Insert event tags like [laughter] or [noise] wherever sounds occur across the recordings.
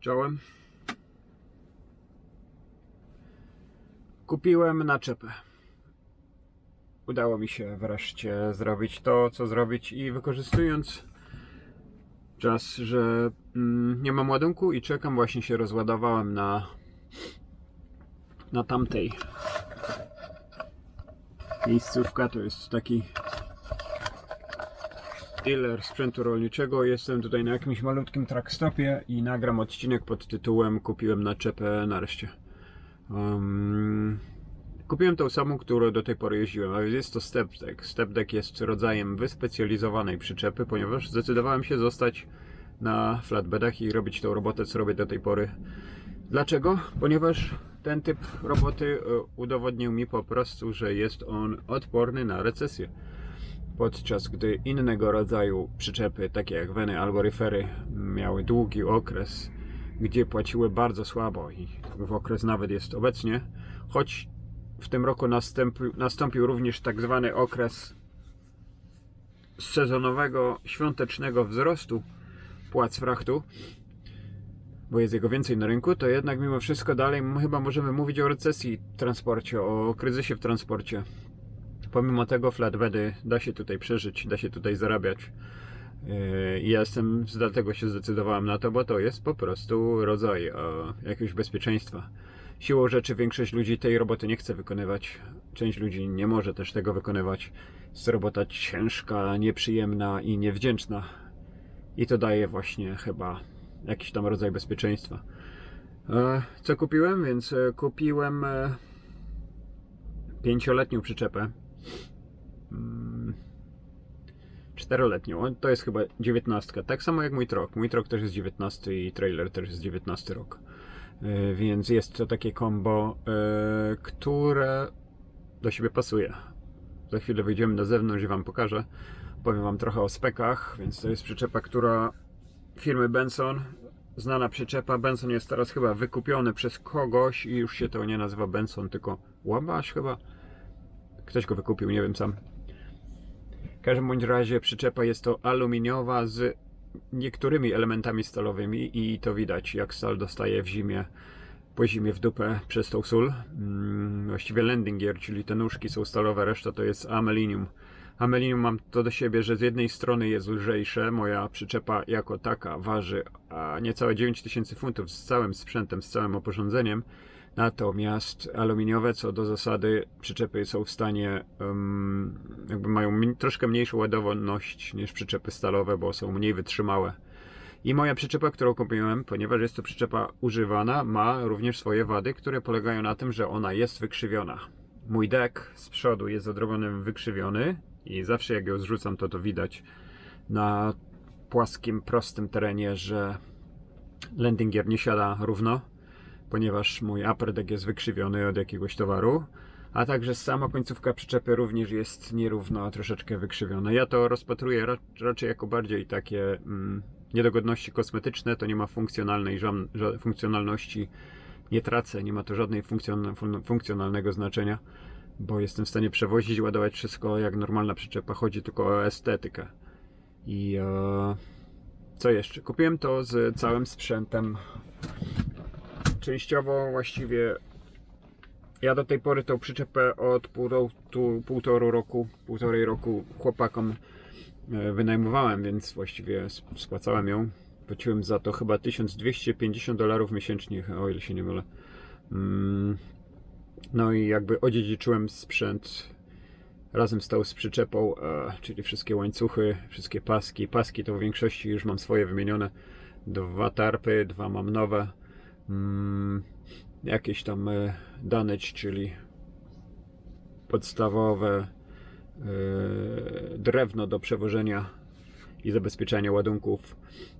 Czołem. Kupiłem naczepę. Udało mi się wreszcie zrobić to, co zrobić i wykorzystując czas, że mm, nie mam ładunku i czekam, właśnie się rozładowałem na na tamtej miejscówka, to jest taki dealer sprzętu rolniczego. Jestem tutaj na jakimś malutkim trackstopie i nagram odcinek pod tytułem Kupiłem naczepę nareszcie. Um, kupiłem tą samą, którą do tej pory jeździłem, a więc jest to step deck. Step deck jest rodzajem wyspecjalizowanej przyczepy, ponieważ zdecydowałem się zostać na flatbedach i robić tą robotę, co robię do tej pory. Dlaczego? Ponieważ ten typ roboty e, udowodnił mi po prostu, że jest on odporny na recesję podczas gdy innego rodzaju przyczepy, takie jak weny albo rifery, miały długi okres, gdzie płaciły bardzo słabo i w okres nawet jest obecnie, choć w tym roku nastąpił, nastąpił również tak zwany okres sezonowego, świątecznego wzrostu płac frachtu, bo jest jego więcej na rynku, to jednak mimo wszystko dalej chyba możemy mówić o recesji w transporcie, o kryzysie w transporcie. Pomimo tego flatbedy da się tutaj przeżyć, da się tutaj zarabiać. Yy, ja jestem, dlatego się zdecydowałem na to, bo to jest po prostu rodzaj jakiegoś bezpieczeństwa. Siłą rzeczy większość ludzi tej roboty nie chce wykonywać. Część ludzi nie może też tego wykonywać. Jest robota ciężka, nieprzyjemna i niewdzięczna. I to daje właśnie chyba jakiś tam rodzaj bezpieczeństwa. E, Co kupiłem? Więc e, kupiłem e, pięcioletnią przyczepę. Mm, Czteroletnią. To jest chyba dziewiętnastka. Tak samo jak mój trok. Mój trok też jest dziewiętnasty i trailer też jest dziewiętnasty rok. E, Więc jest to takie kombo, e, które do siebie pasuje. Za chwilę wyjdziemy na zewnątrz i Wam pokażę. Powiem Wam trochę o spekach, więc to jest przyczepa, która firmy Benson. Znana przyczepa. Benson jest teraz chyba wykupiony przez kogoś i już się to nie nazywa Benson, tylko Wabash chyba. Ktoś go wykupił, nie wiem sam. W każdym bądź razie przyczepa jest to aluminiowa z niektórymi elementami stalowymi i to widać, jak stal dostaje w zimie, po zimie w dupę przez tą sól. Mm, Właściwie landing gear, czyli te nóżki są stalowe, reszta to jest amelinium. Amelinium mam to do siebie, że z jednej strony jest lżejsze, moja przyczepa jako taka waży niecałe 9000 funtów z całym sprzętem, z całym oporządzeniem, natomiast aluminiowe co do zasady przyczepy są w stanie, jakby mają troszkę mniejszą ładowność niż przyczepy stalowe, bo są mniej wytrzymałe. I moja przyczepa, którą kupiłem, ponieważ jest to przyczepa używana, ma również swoje wady, które polegają na tym, że ona jest wykrzywiona. Mój dek z przodu jest odrobinę wykrzywiony i zawsze jak go zrzucam, to to widać na płaskim, prostym terenie, że landing gear nie siada równo, ponieważ mój upper jest wykrzywiony od jakiegoś towaru, a także sama końcówka przyczepy również jest nierówno, troszeczkę wykrzywiona. Ja to rozpatruję ra raczej jako bardziej takie mm, niedogodności kosmetyczne, to nie ma funkcjonalnej żam- ża- funkcjonalności, nie tracę, nie ma to żadnej funkcjon fun- funkcjonalnego znaczenia, bo jestem w stanie przewozić, ładować wszystko jak normalna przyczepa, chodzi tylko o estetykę. I e, co jeszcze? Kupiłem to z całym sprzętem. Częściowo właściwie ja do tej pory tą przyczepę od pół, tu, półtoru roku, półtorej roku chłopakom e, wynajmowałem, więc właściwie sp- spłacałem ją. Płaciłem za to chyba 1250 dolarów miesięcznie, o ile się nie mylę. Mm, No i jakby odziedziczyłem sprzęt razem tą z przyczepą, e, czyli wszystkie łańcuchy, wszystkie paski. Paski to w większości już mam swoje wymienione. Dwa tarpy, dwa mam nowe. Mm, jakieś tam e, damage, czyli podstawowe e, drewno do przewożenia i zabezpieczania ładunków,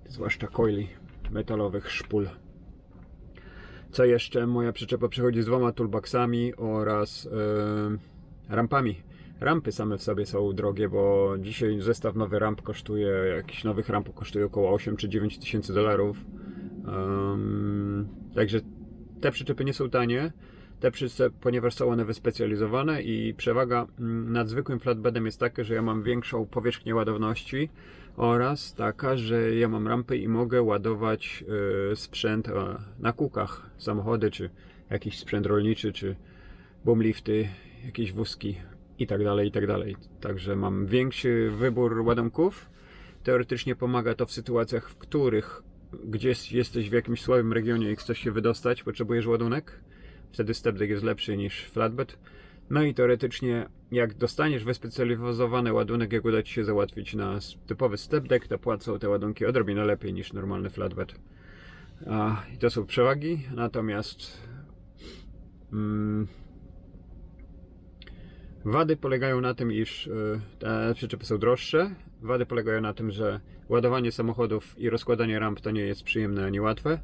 zwłaszcza coili metalowych, szpul. Co jeszcze? Moja przyczepa przychodzi z dwoma toolboxami oraz e, rampami. Rampy same w sobie są drogie, bo dzisiaj zestaw nowy ramp kosztuje, jakiś nowych ramp kosztuje około 8 czy 9 tysięcy dolarów. Także te przyczepy nie są tanie. Te przyczepy, ponieważ są one wyspecjalizowane i przewaga mm, nad zwykłym flatbedem jest taka, że ja mam większą powierzchnię ładowności oraz taka, że ja mam rampy i mogę ładować y, sprzęt e, na kółkach, samochody, czy jakiś sprzęt rolniczy, czy boomlifty, jakieś wózki i tak dalej, i tak dalej. Także mam większy wybór ładunków. Teoretycznie pomaga to w sytuacjach, w których gdzieś jesteś w jakimś słabym regionie i chcesz się wydostać, potrzebujesz ładunek. Wtedy stepdeck jest lepszy niż flatbed. No i teoretycznie, jak dostaniesz wyspecjalizowany ładunek, jak uda Ci się załatwić na typowy stepdeck, to płacą te ładunki odrobinę lepiej niż normalny flatbed. I to są przewagi, natomiast mm, wady polegają na tym, iż y, te przyczepy są droższe. Wady polegają na tym, że ładowanie samochodów i rozkładanie ramp to nie jest przyjemne ani łatwe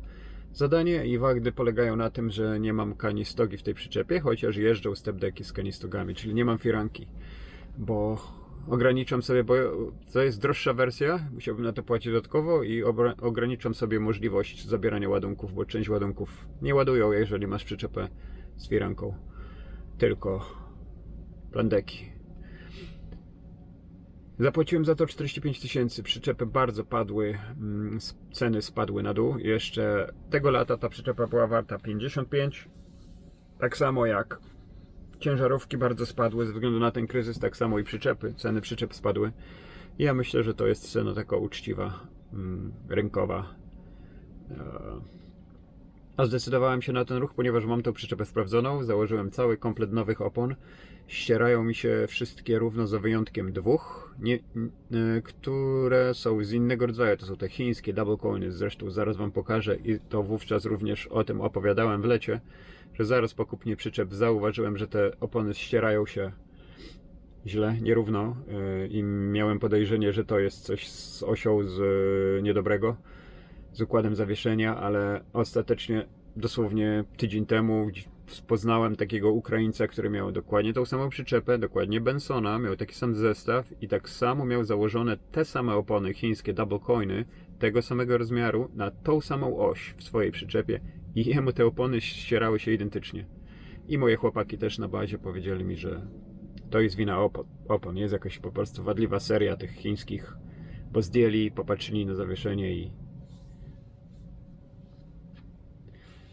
zadanie i wady polegają na tym, że nie mam kanistogi w tej przyczepie, chociaż jeżdżą stepdeki z kanistogami, czyli nie mam firanki, bo ograniczam sobie, bo to jest droższa wersja, musiałbym na to płacić dodatkowo i ograniczam sobie możliwość zabierania ładunków, bo część ładunków nie ładują, jeżeli masz przyczepę z firanką, tylko plandeki. Zapłaciłem za to 45 tysięcy. Przyczepy bardzo padły, mm, ceny spadły na dół. Jeszcze tego lata ta przyczepa była warta 55. Tak samo jak ciężarówki bardzo spadły ze względu na ten kryzys, tak samo i przyczepy. Ceny przyczep spadły. Ja myślę, że to jest cena taka uczciwa, mm, rynkowa. E, A zdecydowałem się na ten ruch, ponieważ mam tą przyczepę sprawdzoną. Założyłem cały komplet nowych opon. Ścierają mi się wszystkie równo za wyjątkiem dwóch, nie, y, które są z innego rodzaju. To są te chińskie double coiny. Zresztą zaraz Wam pokażę i to wówczas również o tym opowiadałem w lecie, że zaraz po kupnie przyczep zauważyłem, że te opony ścierają się źle, nierówno y, i miałem podejrzenie, że to jest coś z osią z y, niedobrego z układem zawieszenia, ale ostatecznie dosłownie tydzień temu poznałem takiego Ukraińca, który miał dokładnie tą samą przyczepę, dokładnie Bensona, miał taki sam zestaw i tak samo miał założone te same opony chińskie double coiny tego samego rozmiaru na tą samą oś w swojej przyczepie i jemu te opony ścierały się identycznie. I moje chłopaki też na bazie powiedzieli mi, że to jest wina opon. opon. Jest jakaś po prostu wadliwa seria tych chińskich, bo zdjęli, popatrzyli na zawieszenie i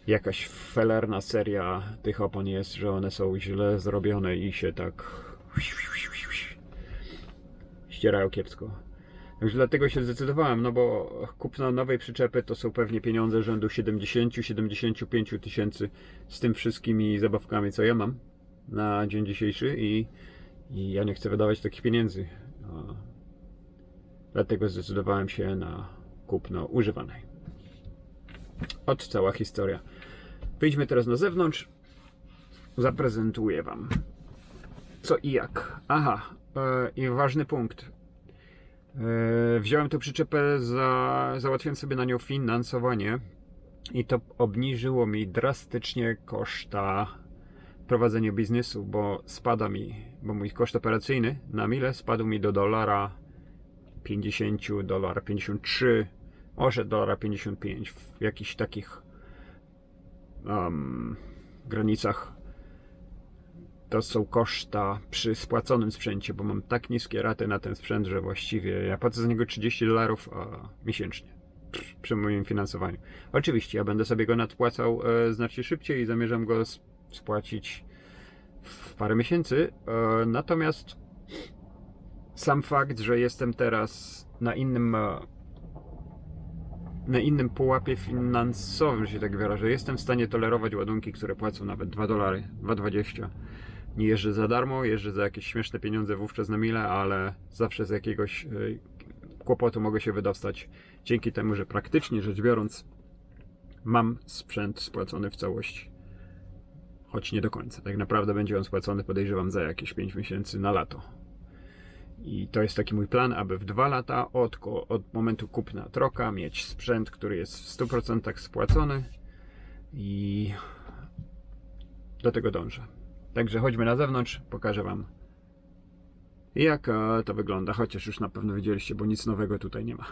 jakaś felerna seria tych opon jest, że one są źle zrobione i się tak ścierają kiepsko. Także dlatego się zdecydowałem, no bo kupno nowej przyczepy to są pewnie pieniądze rzędu 70-75 tysięcy z tym wszystkimi zabawkami, co ja mam na dzień dzisiejszy i, i ja nie chcę wydawać takich pieniędzy. A Dlatego zdecydowałem się na kupno używanej. Od cała historia. Wyjdźmy teraz na zewnątrz. Zaprezentuję Wam co i jak. Aha, e, i ważny punkt. E, wziąłem tę przyczepę, za, załatwiłem sobie na nią finansowanie i to obniżyło mi drastycznie koszta prowadzenia biznesu, bo spada mi, bo mój koszt operacyjny na mile spadł mi do dolara 50, dolara 53, może dolara 55 w jakichś takich um, granicach. To są koszta przy spłaconym sprzęcie, bo mam tak niskie raty na ten sprzęt, że właściwie ja płacę za niego 30 dolarów miesięcznie przy- moim finansowaniu. Oczywiście ja będę sobie go nadpłacał e, znacznie szybciej i zamierzam go spłacić w parę miesięcy. E, natomiast sam fakt, że jestem teraz na innym e, na innym pułapie finansowym, że się tak wyrażę, jestem w stanie tolerować ładunki, które płacą nawet 2 dolary, 2,20. Nie jeżdżę za darmo, jeżdżę za jakieś śmieszne pieniądze wówczas na mile, ale zawsze z jakiegoś e, kłopotu mogę się wydostać dzięki temu, że praktycznie rzecz biorąc mam sprzęt spłacony w całości. Choć nie do końca. Tak naprawdę będzie on spłacony, podejrzewam, za jakieś 5 miesięcy na lato. I to jest taki mój plan, aby w dwa lata od, od momentu kupna troka mieć sprzęt, który jest w 100% spłacony i do tego dążę. Także chodźmy na zewnątrz, pokażę Wam jak e, to wygląda, chociaż już na pewno widzieliście, bo nic nowego tutaj nie ma.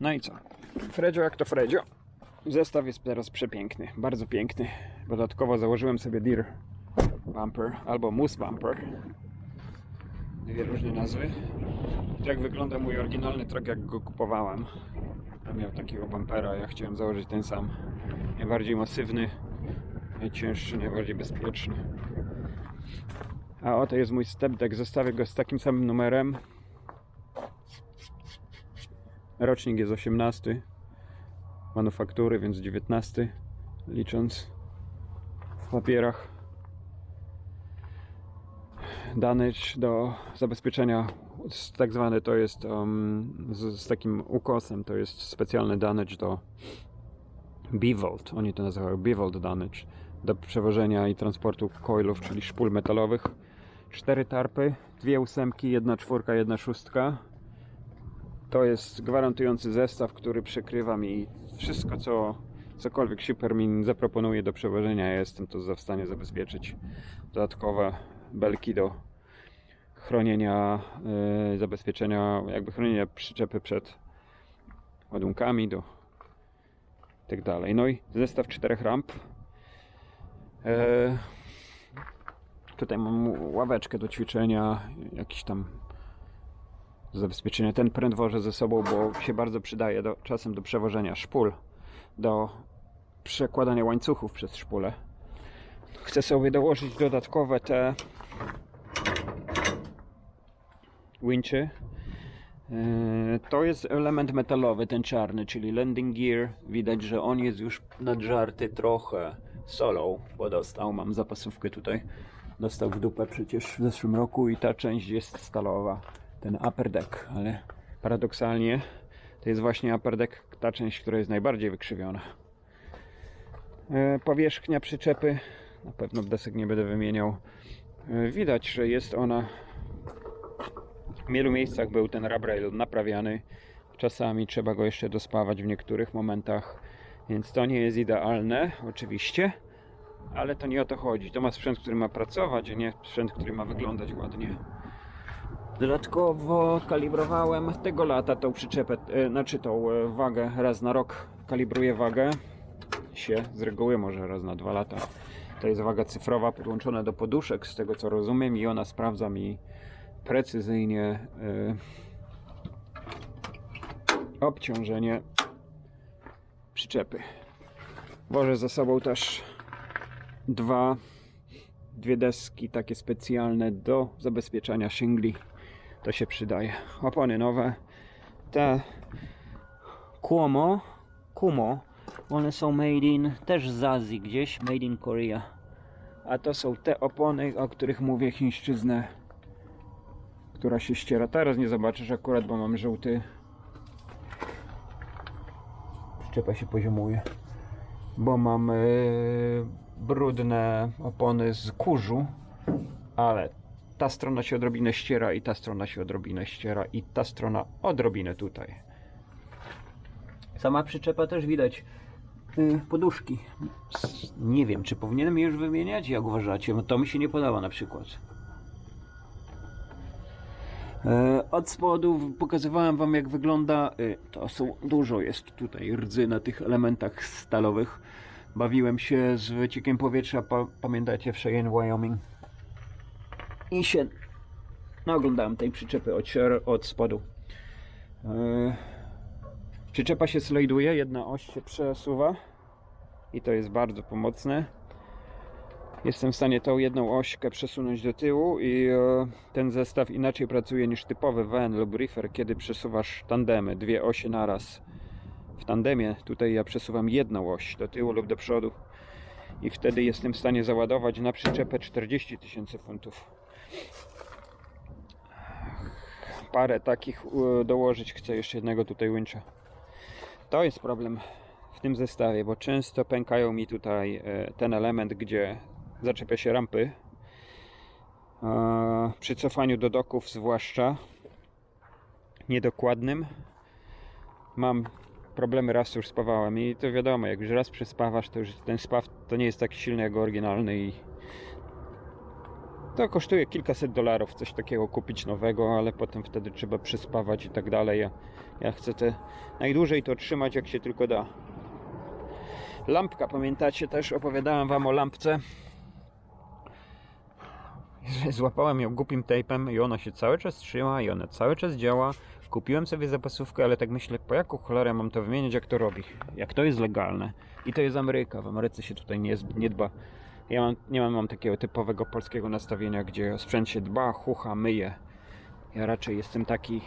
No i co? Fredzio jak to Fredzio. Zestaw jest teraz przepiękny, bardzo piękny. Dodatkowo założyłem sobie Deer Bumper albo Moose Bumper. Dwie różne nazwy. Tak wygląda mój oryginalny truck jak go kupowałem. Miał takiego bumpera, ja chciałem założyć ten sam. Najbardziej masywny, najcięższy, najbardziej bezpieczny. A oto jest mój step deck. Zostawię go z takim samym numerem. Rocznik jest 18 manufaktury, więc 19 licząc w papierach. Damage do zabezpieczenia tak zwany to jest um, z, z takim ukosem, to jest specjalny damage do Bivolt, oni to nazywają Bivolt damage do przewożenia i transportu coilów, czyli szpul metalowych. Cztery tarpy, dwie ósemki, jedna czwórka, jedna szóstka. To jest gwarantujący zestaw, który przykrywa mi wszystko, co cokolwiek Supermin zaproponuje do przewożenia. Ja jestem to w stanie zabezpieczyć. Dodatkowe belki do chronienia, yy, zabezpieczenia, jakby chronienia przyczepy przed ładunkami, do tak dalej. No i zestaw czterech ramp. E, tutaj mam ławeczkę do ćwiczenia, jakiś tam zabezpieczenia. Ten pręt wożę ze sobą, bo się bardzo przydaje do, czasem do przewożenia szpul, do przekładania łańcuchów przez szpulę. Chcę sobie dołożyć dodatkowe te winczy. Yy, To jest element metalowy, ten czarny, czyli landing gear. Widać, że on jest już nadżarty trochę solą, bo dostał. Mam zapasówkę tutaj. Dostał w dupę przecież w zeszłym roku i ta część jest stalowa. Ten upper deck, ale paradoksalnie to jest właśnie upper deck, ta część, która jest najbardziej wykrzywiona. Yy, Powierzchnia przyczepy, na pewno desek nie będę wymieniał. Yy, Widać, że jest ona w wielu miejscach był ten rabrail naprawiany. Czasami trzeba go jeszcze dospawać w niektórych momentach, więc to nie jest idealne, oczywiście, ale to nie o to chodzi. To ma sprzęt, który ma pracować, a nie sprzęt, który ma wyglądać ładnie. Dodatkowo kalibrowałem tego lata tą przyczepę, e, znaczy tą e, wagę raz na rok kalibruję wagę się z reguły może raz na dwa lata. To jest waga cyfrowa podłączona do poduszek, z tego co rozumiem, i ona sprawdza mi precyzyjnie y, obciążenie przyczepy. Wożę ze sobą też dwa, dwie deski takie specjalne do zabezpieczania shingli. To się przydaje. Opony nowe. Te Kuomo, Kumo, one są made in też z Azji gdzieś, made in Korea. A to są te opony, o których mówię, chińszczyznę która się ściera. Teraz nie zobaczysz akurat, bo mam żółty. Przyczepa się poziomuje. Bo mam yy, brudne opony z kurzu, ale ta strona się odrobinę ściera i ta strona się odrobinę ściera i ta strona odrobinę tutaj. Sama przyczepa też widać yy, poduszki. Nie wiem, czy powinienem je już wymieniać, jak uważacie? Bo to mi się nie podoba na przykład. E, Od spodu pokazywałem wam jak wygląda. e, To są dużo jest tutaj rdzy na tych elementach stalowych. Bawiłem się z wyciekiem powietrza, pa, pamiętacie w Cheyenne, Wyoming. I się no, oglądałem tej przyczepy od, od spodu. E, Przyczepa się slajduje, jedna oś się przesuwa i to jest bardzo pomocne. Jestem w stanie tą jedną ośkę przesunąć do tyłu i e, ten zestaw inaczej pracuje niż typowy van lub reefer, kiedy przesuwasz tandemy, dwie osie naraz. W tandemie tutaj ja przesuwam jedną oś do tyłu lub do przodu i wtedy jestem w stanie załadować na przyczepę 40 tysięcy funtów. Parę takich dołożyć chcę jeszcze jednego tutaj wincha. To jest problem w tym zestawie, bo często pękają mi tutaj e, ten element, gdzie zaczepia się rampy. E, Przy cofaniu do doków, zwłaszcza niedokładnym, mam problemy raz już spawałem i to wiadomo, jak już raz przespawasz, to już ten spaw to nie jest tak silny jak oryginalny i To kosztuje kilkaset dolarów coś takiego kupić nowego, ale potem wtedy trzeba przyspawać i tak dalej. Ja, ja chcę te najdłużej to trzymać jak się tylko da. Lampka, pamiętacie też? Opowiadałem wam o lampce. [laughs] Złapałem ją głupim tejpem i ona się cały czas trzyma i ona cały czas działa. Kupiłem sobie zapasówkę, ale tak myślę, po jaką cholerę mam to wymienić, jak to robi. Jak to jest legalne. I to jest Ameryka. W Ameryce się tutaj nie, nie dba. Ja mam, nie mam, mam takiego typowego polskiego nastawienia, gdzie o sprzęt się dba, chucha, myje. Ja raczej jestem taki,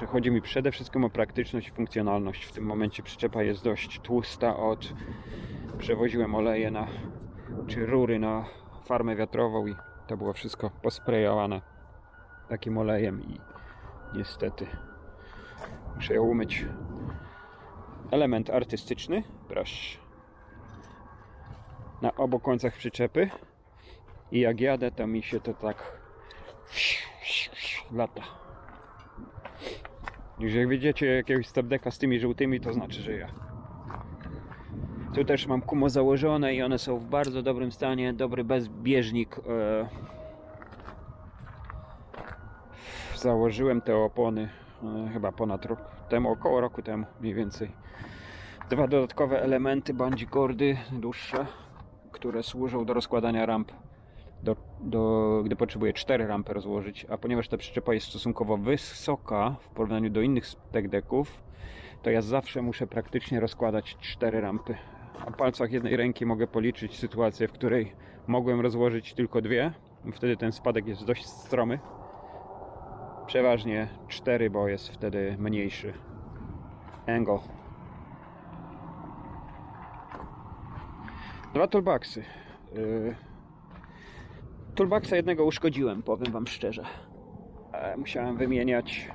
że chodzi mi przede wszystkim o praktyczność i funkcjonalność. W tym momencie przyczepa jest dość tłusta od... Przewoziłem oleje na... czy rury na farmę wiatrową i to było wszystko posprejowane takim olejem i niestety muszę ją umyć. Element artystyczny, proszę na obu końcach przyczepy i jak jadę to mi się to tak lata. Jak widzicie jakiegoś stepdeka z tymi żółtymi to znaczy, że ja. Tu też mam kumo założone i one są w bardzo dobrym stanie, dobry bezbieżnik. E... Założyłem te opony e, chyba ponad rok temu, około roku temu mniej więcej. Dwa dodatkowe elementy, bungee cordy dłuższe które służą do rozkładania ramp. Do, do, gdy potrzebuję cztery rampy rozłożyć, a ponieważ ta przyczepa jest stosunkowo wysoka w porównaniu do innych spec decków, to ja zawsze muszę praktycznie rozkładać cztery rampy. Na palcach jednej ręki mogę policzyć sytuację, w której mogłem rozłożyć tylko dwie. Wtedy ten spadek jest dość stromy. Przeważnie cztery, bo jest wtedy mniejszy angle. Dwa toolboxy. Yy... Jednego uszkodziłem, powiem wam szczerze. E, Musiałem wymieniać.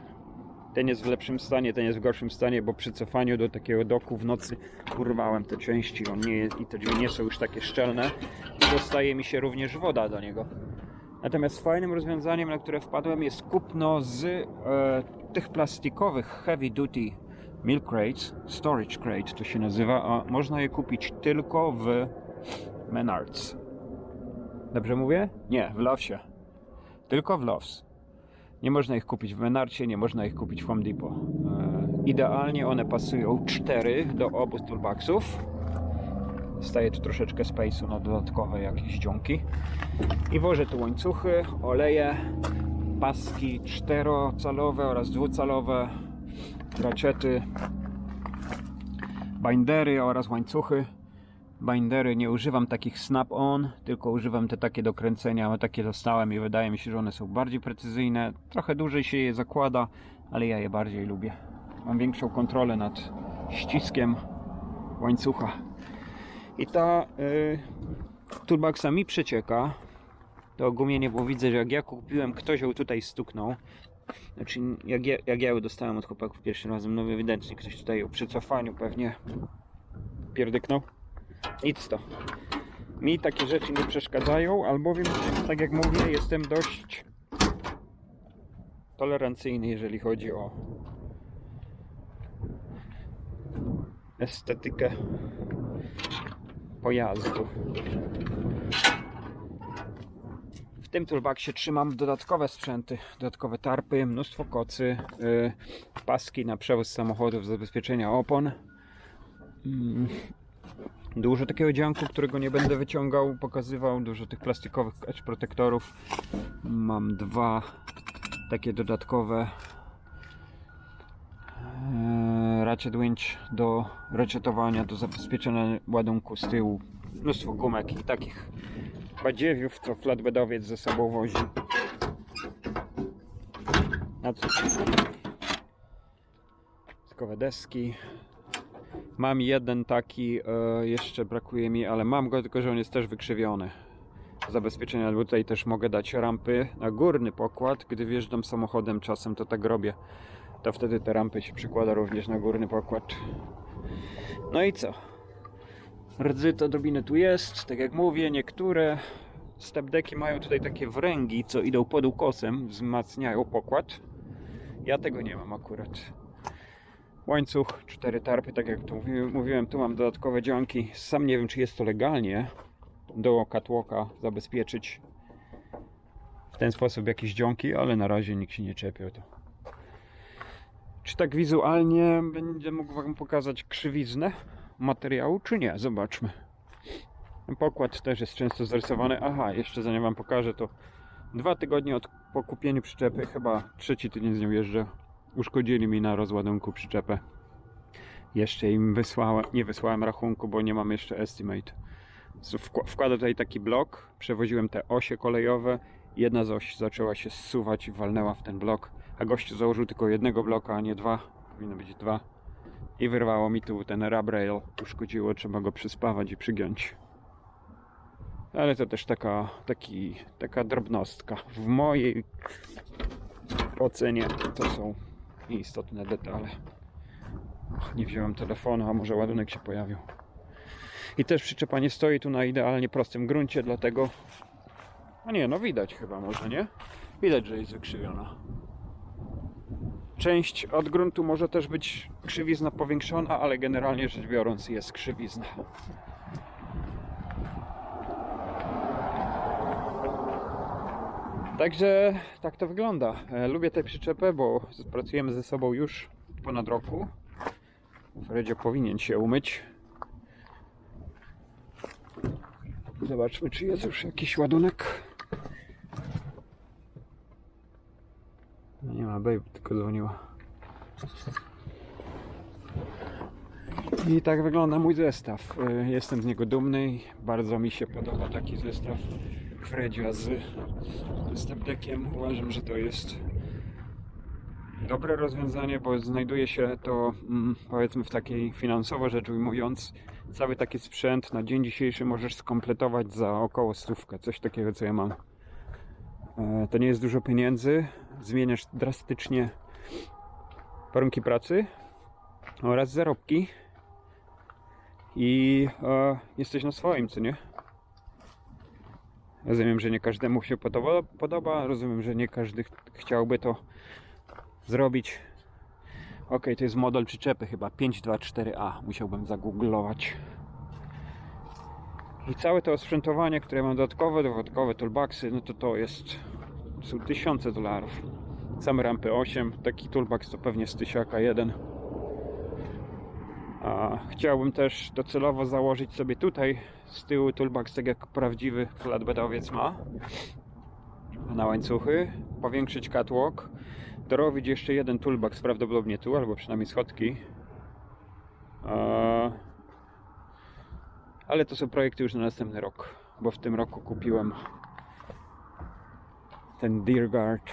Ten jest w lepszym stanie, ten jest w gorszym stanie, bo przy cofaniu do takiego doku w nocy urwałem te części on nie jest, i te drzwi nie są już takie szczelne i dostaje mi się również woda do niego. Natomiast fajnym rozwiązaniem, na które wpadłem jest kupno z e, tych plastikowych heavy duty milk crates, storage crate to się nazywa, a można je kupić tylko w Menards. Dobrze mówię? Nie, w Lovesie. Tylko w Loves. Nie można ich kupić w Menardsie, nie można ich kupić w Home Depot. E, idealnie one pasują cztery do obu toolboxów. Staje tu troszeczkę space'u na dodatkowe jakieś dziąki. I wożę tu łańcuchy, oleje, paski czterocalowe oraz dwucalowe, raczety, bindery oraz łańcuchy. Bindery nie używam takich snap-on, tylko używam te takie do kręcenia, takie dostałem i wydaje mi się, że one są bardziej precyzyjne. Trochę dłużej się je zakłada, ale ja je bardziej lubię. Mam większą kontrolę nad ściskiem łańcucha. I ta y, toolboxa mi przecieka. To gumienie, bo widzę, że jak ja kupiłem, ktoś ją tutaj stuknął. Znaczy, jak ja, jak ja ją dostałem od chłopaków pierwszym razem, no ewidentnie ktoś tutaj ją przy cofaniu pewnie pierdyknął. Nic to. Mi takie rzeczy nie przeszkadzają, albowiem, tak jak mówię, jestem dość tolerancyjny, jeżeli chodzi o estetykę pojazdu. W tym toolboxie trzymam dodatkowe sprzęty, dodatkowe tarpy, mnóstwo kocy, yy, paski na przewóz samochodów, zabezpieczenia opon. Mm, Dużo takiego dzianku, którego nie będę wyciągał, pokazywał. Dużo tych plastikowych edge protektorów. Mam dwa takie dodatkowe e, ratchet winch do raczetowania, do zabezpieczenia ładunku z tyłu. Mnóstwo gumek i takich badziewiów, co flatbedowiec ze sobą wozi. A co? Deski. Mam jeden taki, e, jeszcze brakuje mi, ale mam go, tylko że on jest też wykrzywiony. Zabezpieczenia, bo tutaj też mogę dać rampy na górny pokład. Gdy wjeżdżam samochodem, czasem to tak robię, to wtedy te rampy się przykłada również na górny pokład. No i co? Rdzy to odrobinę tu jest, tak jak mówię, niektóre stepdeki mają tutaj takie wręgi, co idą pod ukosem, wzmacniają pokład. Ja tego nie mam akurat łańcuch, cztery tarpy, tak jak tu mówi- mówiłem, tu mam dodatkowe działki. Sam nie wiem, czy jest to legalnie. do catwalka zabezpieczyć w ten sposób jakieś dzionki, ale na razie nikt się nie czepiał. To. Czy tak wizualnie będę mógł Wam pokazać krzywiznę materiału, czy nie? Zobaczmy. Pokład też jest często zarysowany. Aha, jeszcze zanim Wam pokażę, to dwa tygodnie od po kupieniu przyczepy, chyba trzeci tydzień z nią jeżdżę, uszkodzili mi na rozładunku przyczepę. Jeszcze im wysłałem, nie wysłałem rachunku, bo nie mam jeszcze estimate. So, wkła- Wkładę tutaj taki blok, przewoziłem te osie kolejowe, jedna z osi zaczęła się zsuwać i walnęła w ten blok, a gościu założył tylko jednego bloka, a nie dwa, powinno być dwa. I wyrwało mi tu ten rub rail, uszkodziło, trzeba go przyspawać i przygiąć. Ale to też taka, taki, taka drobnostka. W mojej ocenie to są nieistotne detale. Och, nie wziąłem telefonu, a może ładunek się pojawił. I też przyczepa nie stoi tu na idealnie prostym gruncie, dlatego... A nie, no widać chyba może, nie? Widać, że jest wykrzywiona. Część od gruntu może też być krzywizna powiększona, ale generalnie rzecz biorąc jest krzywizna. Także tak to wygląda. E, Lubię tę przyczepę, bo pracujemy ze sobą już ponad roku. Fredzie powinien się umyć. Zobaczmy, czy jest już jakiś ładunek. Nie ma, babe tylko dzwoniła. I tak wygląda mój zestaw. Y, Jestem z niego dumny bardzo mi się podoba taki zestaw Fredzia z stepdekiem. Uważam, że to jest dobre rozwiązanie, bo znajduje się to mm, powiedzmy w takiej finansowo rzecz ujmując cały taki sprzęt na dzień dzisiejszy możesz skompletować za około stówkę, coś takiego co ja mam. E, To nie jest dużo pieniędzy, zmieniasz drastycznie warunki pracy oraz zarobki i e, jesteś na swoim, co nie? Rozumiem, że nie każdemu się podoba, podoba. rozumiem, że nie każdy ch- chciałby to zrobić. Ok, to jest model przyczepy chyba 524A, musiałbym zagooglować. I całe to osprzętowanie, które mam dodatkowe, dodatkowe toolboxy, no to to jest są tysiące dolarów. Same rampy 8, taki toolbox to pewnie z tysiaka jeden. A chciałbym też docelowo założyć sobie tutaj z tyłu toolbox, tak jak prawdziwy flatbedowiec ma. Na łańcuchy, powiększyć catwalk, dorobić jeszcze jeden toolbox, prawdopodobnie tu, albo przynajmniej schodki. Ale to są projekty już na następny rok, bo w tym roku kupiłem ten Deer Guard.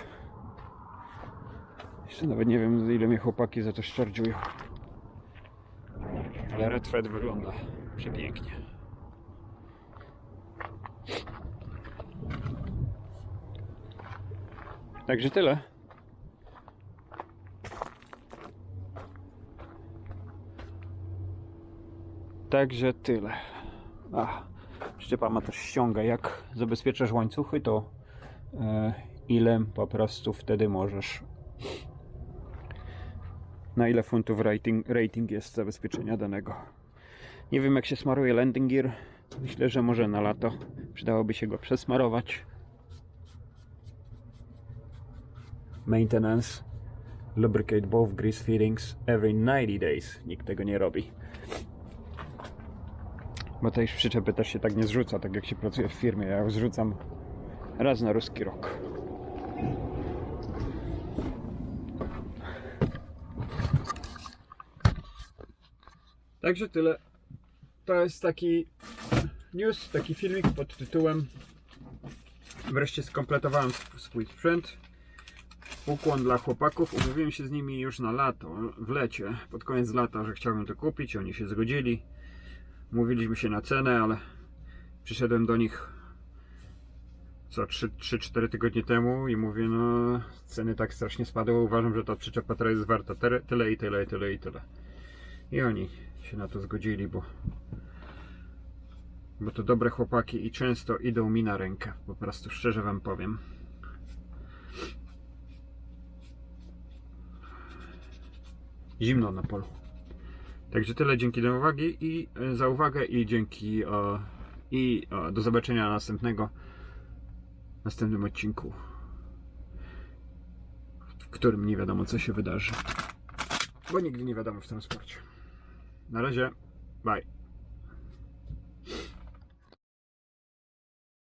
Jeszcze nawet nie wiem, ile mnie chłopaki za to szczardziują. Ale Red Thread wygląda przepięknie. Także tyle. Także tyle. Ach, przyczepa ma też ściąga. Jak zabezpieczasz łańcuchy, to e, ile po prostu wtedy możesz na ile funtów rating, rating jest zabezpieczenia danego. Nie wiem jak się smaruje landing gear. Myślę, że może na lato przydałoby się go przesmarować. Maintenance. Lubricate both grease fittings every 90 days. Nikt tego nie robi. Bo tej przyczepy też się tak nie zrzuca, tak jak się pracuje w firmie. Ja ją zrzucam raz na ruski rok. Także tyle. To jest taki news, taki filmik pod tytułem Wreszcie skompletowałem sw- swój sprzęt. Ukłon dla chłopaków. Umówiłem się z nimi już na lato, w lecie, pod koniec lata, że chciałbym to kupić. Oni się zgodzili. Mówiliśmy się na cenę, ale przyszedłem do nich co 3-4 tygodnie temu i mówię, no ceny tak strasznie spadły. Uważam, że ta przyczepa teraz jest warta tyle, tyle i tyle i tyle i tyle. I oni się na to zgodzili, bo, bo to dobre chłopaki i często idą mi na rękę. Po prostu szczerze wam powiem. Zimno na polu. Także tyle, dzięki za i za uwagę i dzięki e, I o, do zobaczenia następnego następnym odcinku, w którym nie wiadomo co się wydarzy. Bo nigdy nie wiadomo w transporcie. Na razie, bye.